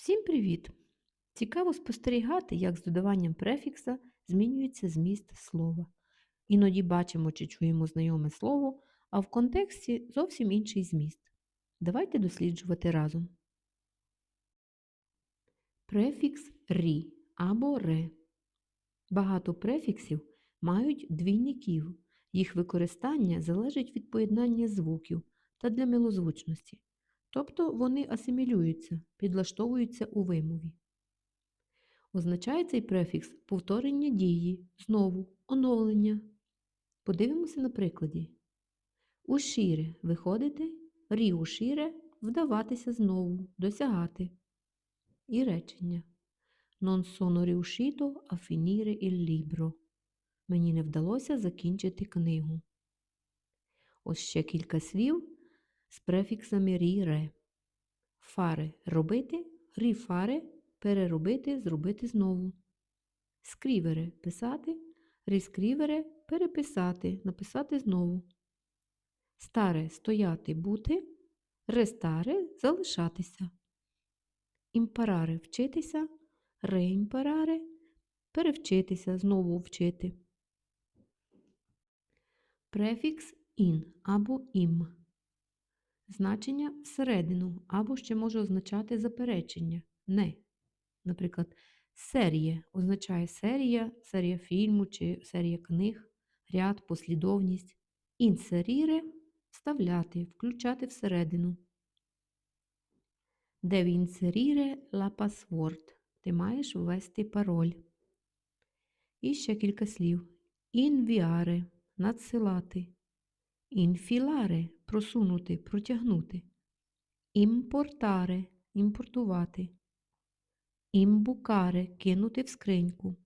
Всім привіт! Цікаво спостерігати, як з додаванням префікса змінюється зміст слова. Іноді бачимо чи чуємо знайоме слово, а в контексті зовсім інший зміст. Давайте досліджувати разом. Префікс рі або ре. Багато префіксів мають двійників. Їх використання залежить від поєднання звуків та для милозвучності. Тобто вони асимілюються, підлаштовуються у вимові. Означає цей префікс повторення дії, знову, оновлення. Подивимося на прикладі. Ушіре виходити, ріушіре вдаватися знову, досягати. І речення. Non sono riuscito a finire il libro. Мені не вдалося закінчити книгу. Ось ще кілька слів з префіксами рі-ре. Фаре робити, ріфаре переробити, зробити знову. Скрівере писати, ріскрівере переписати, написати знову. Старе стояти бути, рестаре залишатися. Імпараре вчитися, реімпараре перевчитися, знову вчити. Префікс ін або ім. Значення всередину або ще може означати заперечення не. Наприклад, серія означає серія, серія фільму чи серія книг, ряд, послідовність. Інсеріре вставляти, включати всередину. Devi inserire la password. Ти маєш ввести пароль. І ще кілька слів. Інвіаре надсилати. Інфіларе просунути, протягнути. Імпортаре імпортувати. Імбукаре кинути в скриньку.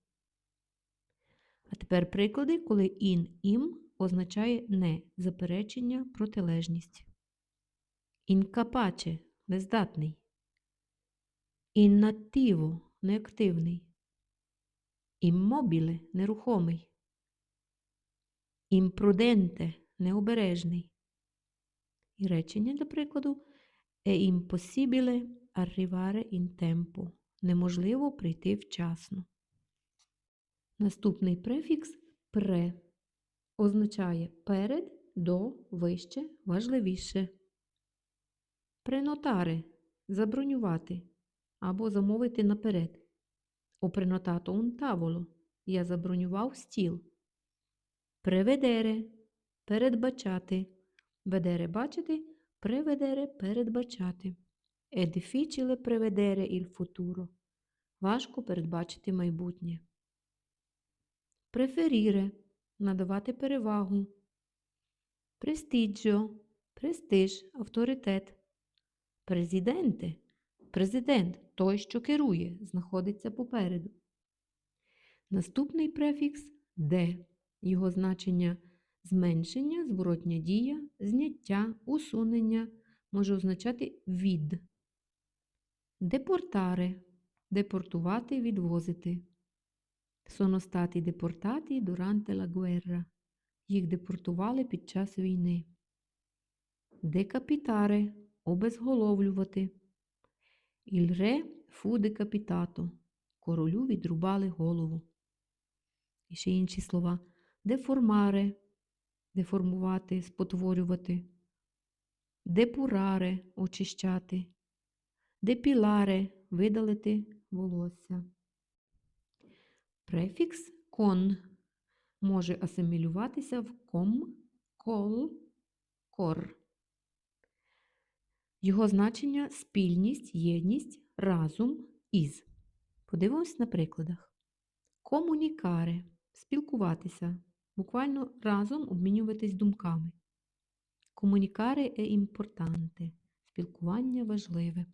А тепер приклади, коли ін ім означає не заперечення, протилежність. Інкапаче нездатний. Іннативо неактивний. Іммобіле нерухомий. Імпруденте необережний. І речення, для прикладу, è impossibile arrivare in tempo. Неможливо прийти вчасно. Наступний префікс пре означає перед, до, вище, важливіше. Пренотаре забронювати або замовити наперед. Ho prenotato un tavolo. Я забронював стіл. Преведере передбачати. Ведере бачити, преведере передбачати. È difficile prevedere il futuro. Важко передбачити майбутнє. Преферіре надавати перевагу. Престіджо престиж, авторитет. Президенте президент той, що керує, знаходиться попереду. Наступний префікс де. Його значення зменшення, зворотня дія, зняття, усунення може означати від. Депортаре депортувати, відвозити. Sono stati deportati durante la guerra. Їх депортували під час війни. Декапітаре обезголовлювати. Il re fu decapitato. Королю відрубали голову. І ще інші слова. Деформаре деформувати, спотворювати. Депураре очищати. Депіларе видалити волосся. Префікс кон може асимілюватися в ком, кол, кор. Його значення спільність, єдність, разум, із. Подивимось на прикладах. Комунікаре спілкуватися, буквально разом обмінюватись думками. Комунікаре е імпортанте спілкування важливе.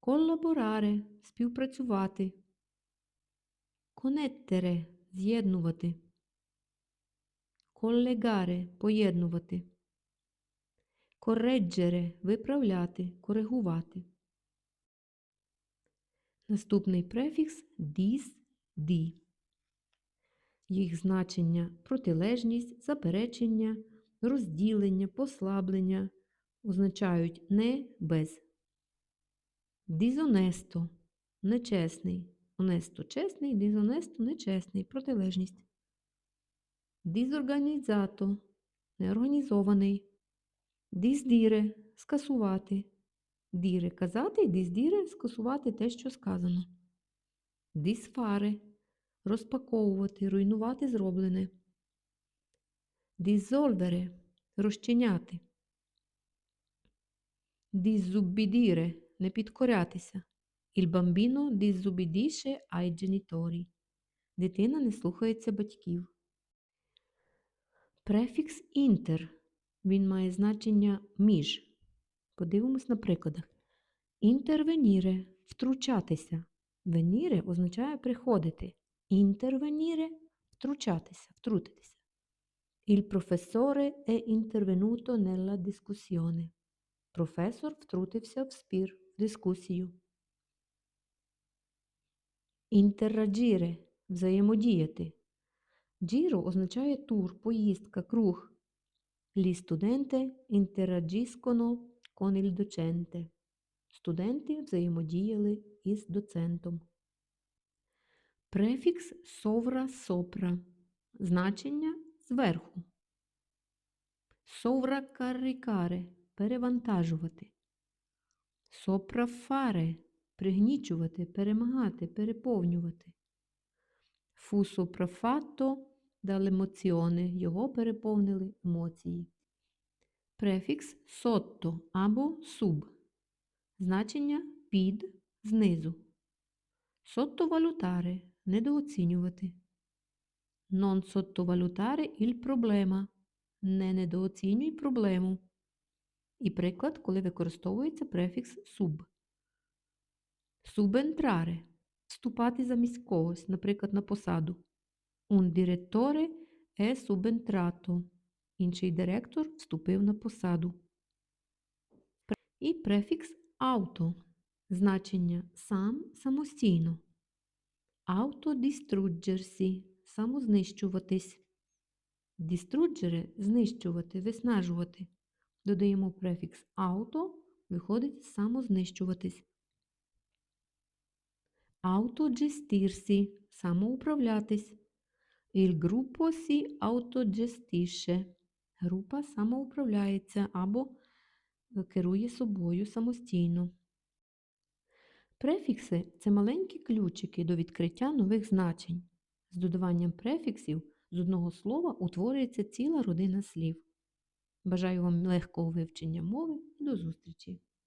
Колабораре співпрацювати. Конеттере з'єднувати. Колегаре поєднувати. Корреджере виправляти, коригувати. Наступний префікс діс ді. Їх значення протилежність, заперечення, розділення, послаблення означають не без. Дізонесто нечесний. Онесто чесний, дізонесто нечесний. Протилежність. Дізорганізато неорганізований. Діздіре скасувати. Діре казати, діздіре скасувати те, що сказано. Дісфаре розпаковувати, руйнувати зроблене. Дізольвере розчиняти. Дізуббідіре не підкорятися. Il bambino disubbidisce ai genitori. Дитина не слухається батьків. Префікс інтер. Він має значення між. Подивимось на прикладах. Інтервеніре втручатися. Веніре означає приходити. Інтервеніре втручатися, втрутитися. Il professore è intervenuto nella discussione. Професор втрутився в спір, в дискусію. Інтерраджіре взаємодіяти. Джіро означає тур, поїздка, круг. Gli studenti interagiscono con il docente. Студенти взаємодіяли із доцентом. Префікс совра сопра. Значення зверху. Совракарикаре перевантажувати. Соправфаре пригнічувати, перемагати, переповнювати. Фу соправфатто далемоціоне його переповнили емоції. Префікс сотто або суб. Значення під знизу. Соттовалютаре недооцінювати. Non sottovalutare il problema. Не недооцінюй проблему. І приклад, коли використовується префікс суб. Субентрare вступати замість когось, наприклад, на посаду. Un direttore è subentrato. Інший директор вступив на посаду. І префікс ауто. Значення сам самостійно. Автодіструдджерсі самознищуватись. Діструджере знищувати, виснажувати. Додаємо префікс ауто, виходить самознищуватись. Autogestirsi – самоуправлятись. Si autogestisce. Група самоуправляється або керує собою самостійно. Префікси це маленькі ключики до відкриття нових значень. З додаванням префіксів з одного слова утворюється ціла родина слів. Бажаю вам легкого вивчення мови і до зустрічі!